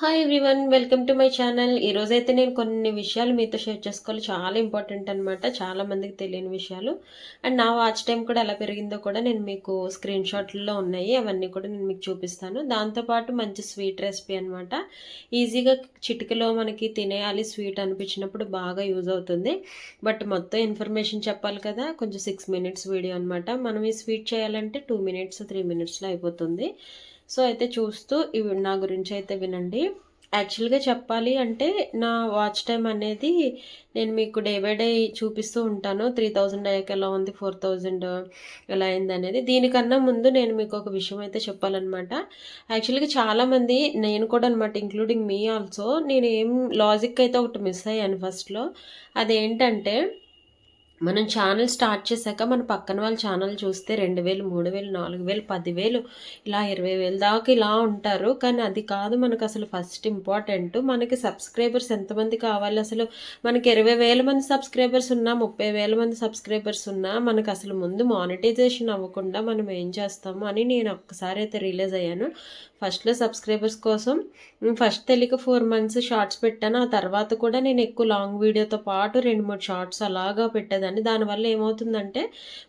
Hi everyone welcome to my channel ఈరోజైతే నేను కొన్ని విషయాలు మీతో షేర్ చేసుకోవాలి. చాలా ఇంపార్టెంట్ అనమాట చాలా మందికి తెలియని విషయాలు. అండ్ నా వాచ్ టైం కూడా ఎలా పెరిగిందో కూడా నేను మీకు స్క్రీన్ షాట్లో ఉన్నాయి. అవన్నీ కూడా నేను మీకు చూపిస్తాను. దాంతోపాటు మంచి స్వీట్ రెసిపీ అనమాట ఈజీగా చిటికలో మనకి తినేయాలి. స్వీట్ అనిపించినప్పుడు బాగా యూజ్ అవుతుంది. బట్ మొత్తం ఇన్ఫర్మేషన్ చెప్పాలి కదా. కొంచెం సిక్స్ మినిట్స్ వీడియో అనమాట మనం ఈ స్వీట్ చేయాలంటే టూ మినిట్స్ త్రీ మినిట్స్లో అయిపోతుంది. సో అయితే చూస్తూ ఇవి నా గురించి అయితే వినండి. యాక్చువల్గా చెప్పాలి అంటే నా వాచ్ టైం అనేది నేను మీకు డే బై డే చూపిస్తూ ఉంటాను. త్రీ థౌజండ్ అయ్యాక ఎలా ఉంది ఫోర్ థౌజండ్ ఎలా అయింది అనేది. దీనికన్నా ముందు నేను మీకు ఒక విషయం అయితే చెప్పాలన్నమాట. యాక్చువల్గా చాలామంది నేను కూడా అనమాట ఇంక్లూడింగ్ మీ ఆల్సో నేను ఏం లాజిక్ అయితే ఒకటి మిస్ అయ్యాను ఫస్ట్లో అదేంటంటే మనం ఛానల్ స్టార్ట్ చేశాక మన పక్కన వాళ్ళ ఛానల్ చూస్తే రెండు వేలు మూడు వేలు నాలుగు వేలు పదివేలు ఇలా ఇరవై వేలు దాకా ఇలా ఉంటారు. కానీ అది కాదు మనకు అసలు ఫస్ట్ ఇంపార్టెంట్ మనకి సబ్స్క్రైబర్స్ ఎంతమంది కావాలి? అసలు మనకి ఇరవై వేల మంది సబ్స్క్రైబర్స్ ఉన్నా ముప్పై వేల మంది సబ్స్క్రైబర్స్ ఉన్నా మనకు అసలు ముందు మానిటైజేషన్ అవ్వకుండా మనం ఏం చేస్తాము అని నేను ఒక్కసారి అయితే రిలీజ్ అయ్యాను. ఫస్ట్లో సబ్స్క్రైబర్స్ కోసం ఫస్ట్ తెలియక ఫోర్ మంత్స్ షార్ట్స్ పెట్టాను. ఆ తర్వాత కూడా నేను ఎక్కువ లాంగ్ వీడియోతో పాటు రెండు మూడు షార్ట్స్ అలాగా పెట్టేదాన్ని. దానివల్ల ఏమవుతుందంటే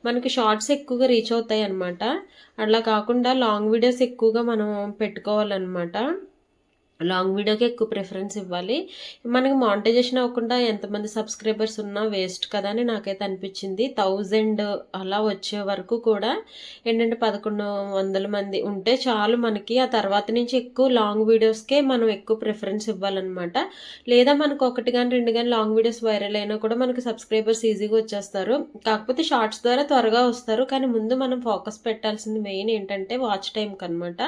మనకి షార్ట్స్ ఎక్కువగా రీచ్ అవుతాయి అనమాట అట్లా కాకుండా లాంగ్ వీడియోస్ ఎక్కువగా మనం పెట్టుకోవాలన్నమాట. లాంగ్ వీడియోకి ఎక్కువ ప్రిఫరెన్స్ ఇవ్వాలి. మనకి మానిటైజేషన్ అవ్వకుండా ఎంతమంది సబ్స్క్రైబర్స్ ఉన్నా వేస్ట్ కదా అని నాకైతే అనిపించింది. థౌజండ్ అలా వచ్చే వరకు కూడా ఏంటంటే పదకొండు వందల మంది ఉంటే చాలు మనకి. ఆ తర్వాత నుంచి ఎక్కువ లాంగ్ వీడియోస్కే మనం ఎక్కువ ప్రిఫరెన్స్ ఇవ్వాలన్నమాట. లేదా మనకు ఒకటి కానీ రెండు కానీ లాంగ్ వీడియోస్ వైరల్ అయినా కూడా మనకి సబ్స్క్రైబర్స్ ఈజీగా వచ్చేస్తారు. కాకపోతే షార్ట్స్ ద్వారా త్వరగా వస్తారు. కానీ ముందు మనం ఫోకస్ పెట్టాల్సింది మెయిన్ ఏంటంటే వాచ్ టైంకి అనమాట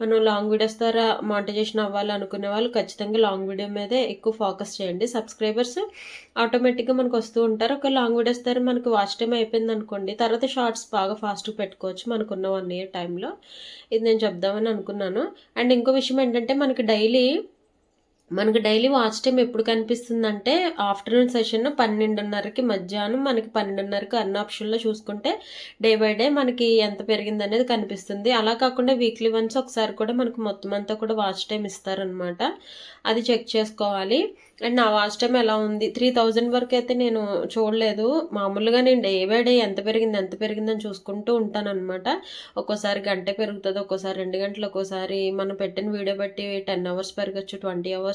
మనం లాంగ్ వీడియోస్ ద్వారా మానిటైజేషన్ అవ్వాలి. అనుకునే వాళ్ళు ఖచ్చితంగా లాంగ్ వీడియో మీదే ఎక్కువ ఫోకస్ చేయండి. సబ్స్క్రైబర్స్ ఆటోమేటిక్గా మనకు వస్తూ ఉంటారు. ఒక లాంగ్ వీడియోస్ ద్వారా మనకు వాచ్ టైం అయిపోయింది అనుకోండి తర్వాత షార్ట్స్ బాగా ఫాస్ట్గా పెట్టుకోవచ్చు మనకున్న వన్ ఇయర్ టైంలో. ఇది నేను చెప్దామని అనుకున్నాను. అండ్ ఇంకో విషయం ఏంటంటే మనకి డైలీ మనకి డైలీ వాచ్ టైం ఎప్పుడు కనిపిస్తుందంటే ఆఫ్టర్నూన్ సెషన్ పన్నెండున్నరకి మధ్యాహ్నం మనకి పన్నెండున్నరకి అన్న ఆప్షన్లో చూసుకుంటే డే బై డే మనకి ఎంత పెరిగింది అనేది కనిపిస్తుంది. అలా కాకుండా వీక్లీ వన్స్ ఒకసారి కూడా మనకు మొత్తం అంతా కూడా వాచ్ టైం ఇస్తారనమాట. అది చెక్ చేసుకోవాలి. అండ్ నా వాచ్ టైం ఎలా ఉంది? త్రీ థౌజండ్ వరకు అయితే నేను చూడలేదు. మామూలుగా నేను డే బై డే ఎంత పెరిగింది ఎంత పెరిగిందని చూసుకుంటూ ఉంటాను అనమాట ఒక్కోసారి గంట పెరుగుతుంది ఒక్కోసారి రెండు గంటలు ఒక్కోసారి మనం పెట్టిన వీడియో బట్టి టెన్ అవర్స్ పెరగచ్చు ట్వంటీ అవర్స్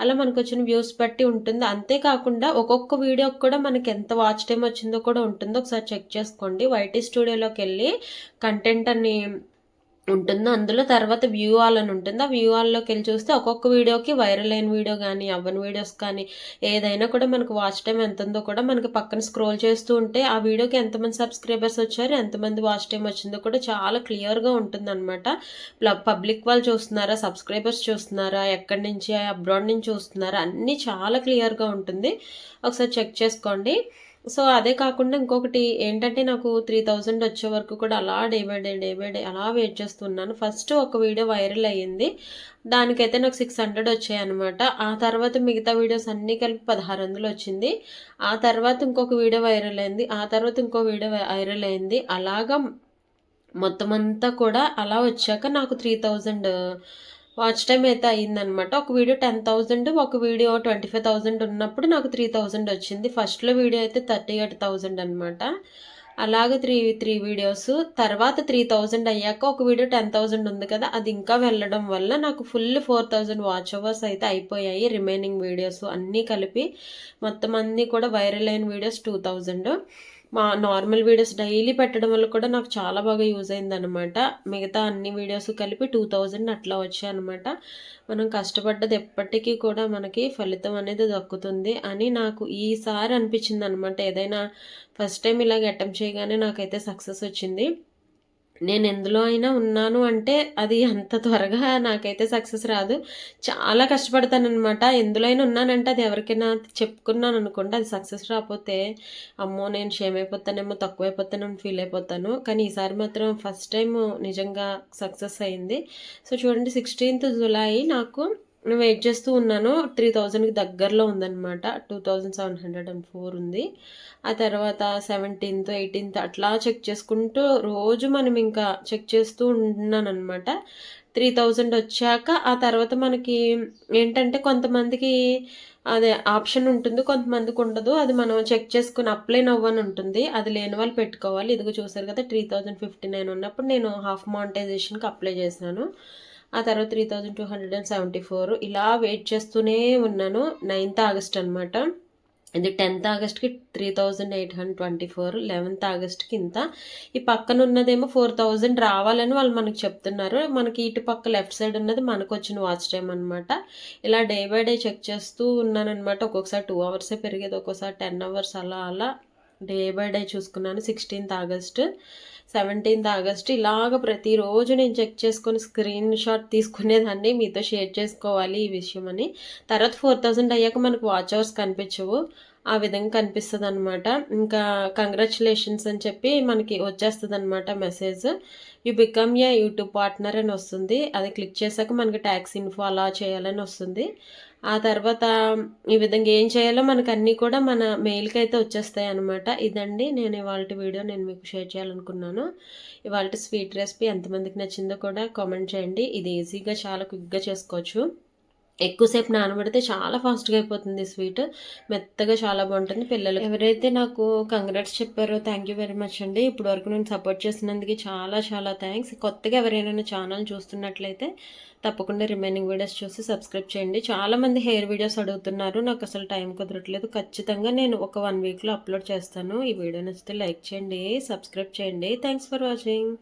అలా మనకు వచ్చిన వ్యూస్ బట్టి ఉంటుంది. అంతేకాకుండా ఒక్కొక్క వీడియోకి కూడా మనకి ఎంత వాచ్ టైం వచ్చిందో కూడా ఉంటుందో. ఒకసారి చెక్ చేసుకోండి. వైటీ స్టూడియోలోకి వెళ్ళి కంటెంట్ అని ఉంటుందో అందులో తర్వాత వ్యూ ఆల్ అని ఉంటుంది. ఆ వ్యూ ఆల్లోకి వెళ్ళి చూస్తే ఒక్కొక్క వీడియోకి వైరల్ అయిన వీడియో కానీ అవ్వని వీడియోస్ కానీ ఏదైనా కూడా మనకు వాచ్ టైం ఎంత ఉందో కూడా మనకి పక్కన స్క్రోల్ చేస్తూ ఉంటే ఆ వీడియోకి ఎంతమంది సబ్స్క్రైబర్స్ వచ్చారు ఎంతమంది వాచ్ టైం వచ్చిందో కూడా చాలా క్లియర్గా ఉంటుంది అనమాట పబ్లిక్ వాళ్ళు చూస్తున్నారా సబ్స్క్రైబర్స్ చూస్తున్నారా ఎక్కడి నుంచి అబ్రాడ్ నుంచి చూస్తున్నారా అన్నీ చాలా క్లియర్గా ఉంటుంది. ఒకసారి చెక్ చేసుకోండి. సో అదే కాకుండా ఇంకొకటి ఏంటంటే నాకు త్రీ థౌజండ్ వచ్చే వరకు కూడా అలా day by day day by day అలా వెయిట్ చేస్తున్నాను. ఫస్ట్ ఒక వీడియో వైరల్ అయ్యింది. దానికైతే నాకు సిక్స్ హండ్రెడ్ వచ్చాయి అనమాట ఆ తర్వాత మిగతా వీడియోస్ అన్నీ కలిపి పదహారు వందలు వచ్చింది. ఆ తర్వాత ఇంకొక వీడియో వైరల్ అయింది. ఆ తర్వాత ఇంకో వీడియో వైరల్ అయింది. అలాగా మొత్తం అంతా కూడా అలా వచ్చాక నాకు త్రీ థౌజండ్ వాచ్ టైం అయితే అయ్యిందనమాట. ఒక వీడియో టెన్ థౌజండ్ ఒక వీడియో ట్వంటీ ఫైవ్ థౌజండ్ ఉన్నప్పుడు నాకు త్రీ థౌజండ్ వచ్చింది. ఫస్ట్లో వీడియో అయితే థర్టీ ఎయిట్ థౌజండ్ అనమాట అలాగే త్రీ త్రీ వీడియోస్. తర్వాత త్రీ థౌజండ్ అయ్యాక ఒక వీడియో టెన్ థౌజండ్ ఉంది కదా అది ఇంకా వెళ్ళడం వల్ల నాకు full four thousand watch hours అయితే అయిపోయాయి. రిమైనింగ్ వీడియోస్ అన్నీ కలిపి మొత్తం అన్నీ కూడా వైరల్ అయిన వీడియోస్ టూ థౌజండ్ మా నార్మల్ వీడియోస్ డైలీ పెట్టడం వల్ల కూడా నాకు చాలా బాగా యూజ్ అయిందనమాట మిగతా అన్ని వీడియోస్ కలిపి టూ థౌజండ్ అట్లా వచ్చాయన్నమాట మనం కష్టపడ్డది ఎప్పటికీ కూడా మనకి ఫలితం అనేది దక్కుతుంది అని నాకు ఈసారి అనిపించింది అనమాట ఏదైనా ఫస్ట్ టైం ఇలాగ అటెంప్ట్ చేయగానే నాకైతే సక్సెస్ వచ్చింది. నేను ఎందులో అయినా ఉన్నాను అంటే అది అంత త్వరగా నాకైతే సక్సెస్ రాదు. చాలా కష్టపడతానమాట ఎందులో అయినా ఉన్నానంటే అది ఎవరికైనా చెప్పుకున్నాను అనుకోండి అది సక్సెస్ రాకపోతే అమ్మో నేను షేమ్ అయిపోతానేమో తక్కువైపోతానేమో ఫీల్ అయిపోతాను. కానీ ఈసారి మాత్రం ఫస్ట్ టైం నిజంగా సక్సెస్ అయింది. సో చూడండి సిక్స్టీన్త్ జులై నాకు నేను వెయిట్ చేస్తూ ఉన్నాను. త్రీ థౌజండ్కి దగ్గరలో ఉందన్నమాట. Two thousand seven hundred and four ఉంది. ఆ తర్వాత సెవెంటీన్త్ ఎయిటీన్త్ అట్లా చెక్ చేసుకుంటూ రోజు మనం ఇంకా చెక్ చేస్తూ ఉంటున్నాను అనమాట త్రీ థౌజండ్ వచ్చాక ఆ తర్వాత మనకి ఏంటంటే కొంతమందికి అదే ఆప్షన్ ఉంటుంది. కొంతమందికి ఉండదు. అది మనం చెక్ చేసుకుని అప్లై నవ్వని ఉంటుంది. అది లేని వాళ్ళు పెట్టుకోవాలి. ఇదిగో చూసారు కదా త్రీ థౌజండ్ ఫిఫ్టీ నైన్ ఉన్నప్పుడు నేను హాఫ్ మానిటైజేషన్కి అప్లై చేసినాను ఆ తర్వాత three thousand two hundred and seventy four ఇలా వెయిట్ చేస్తూనే ఉన్నాను. నైన్త్ ఆగస్ట్ అనమాట ఇది tenth ఆగస్ట్కి three thousand eight hundred twenty four eleventh ఆగస్ట్కి ఇంత. ఈ పక్కన ఉన్నదేమో ఫోర్ థౌజండ్ రావాలని వాళ్ళు మనకు చెప్తున్నారు. మనకి ఇటు పక్క లెఫ్ట్ సైడ్ ఉన్నది మనకు వచ్చిన వాచ్ టైం అనమాట ఇలా డే బై డే చెక్ చేస్తూ ఉన్నానమాట ఒక్కొక్కసారి టూ అవర్సే పెరిగేది ఒక్కొక్కసారి టెన్ అవర్స్ అలా అలా. డే బై డే చూసుకున్నాను. సిక్స్టీన్త్ ఆగస్ట్ సెవెంటీన్త్ ఆగస్ట్ ఇలాగ ప్రతిరోజు నేను చెక్ చేసుకొని స్క్రీన్ షాట్ తీసుకునేదాన్ని. మీతో షేర్ చేసుకోవాలి ఈ విషయం అని తర్వాత ఫోర్ థౌజండ్ అయ్యాక మనకు వాచ్ అవర్స్ కనిపించవు. ఆ విధంగా కనిపిస్తుంది అనమాట ఇంకా కంగ్రాచులేషన్స్ అని చెప్పి మనకి వచ్చేస్తుంది అనమాట message. You become a YouTube partner అని వస్తుంది. అది క్లిక్ చేశాక మనకి ట్యాక్స్ ఇన్ఫో అలా చేయాలని వస్తుంది. ఆ తర్వాత ఈ విధంగా ఏం చేయాలో మనకు అన్నీ కూడా మన మెయిల్కి అయితే వచ్చేస్తాయి అనమాట ఇదండి నేను ఇవాళ వీడియో నేను మీకు షేర్ చేయాలనుకున్నాను. ఇవాళ స్వీట్ రెసిపీ ఎంతమందికి నచ్చిందో కూడా కామెంట్ చేయండి. ఇది ఈజీగా చాలా క్విక్గా చేసుకోవచ్చు. ఎక్కువసేపు నానబడితే చాలా ఫాస్ట్గా అయిపోతుంది స్వీట్. మెత్తగా చాలా బాగుంటుంది పిల్లలు ఎవరైతే నాకు కంగ్రాట్స్ చెప్పారో థ్యాంక్ యూ వెరీ మచ్ అండి. ఇప్పుడు వరకు నేను సపోర్ట్ చేసినందుకు చాలా చాలా థ్యాంక్స్. కొత్తగా ఎవరైనా ఛానల్ చూస్తున్నట్లయితే తప్పకుండా రిమైనింగ్ వీడియోస్ చూసి సబ్స్క్రైబ్ చేయండి. చాలామంది హెయిర్ వీడియోస్ అడుగుతున్నారు. నాకు అసలు టైం కుదరట్లేదు. ఖచ్చితంగా నేను ఒక వన్ వీక్లో అప్లోడ్ చేస్తాను. ఈ వీడియో నచ్చితే లైక్ చేయండి సబ్స్క్రైబ్ చేయండి. Thanks for watching.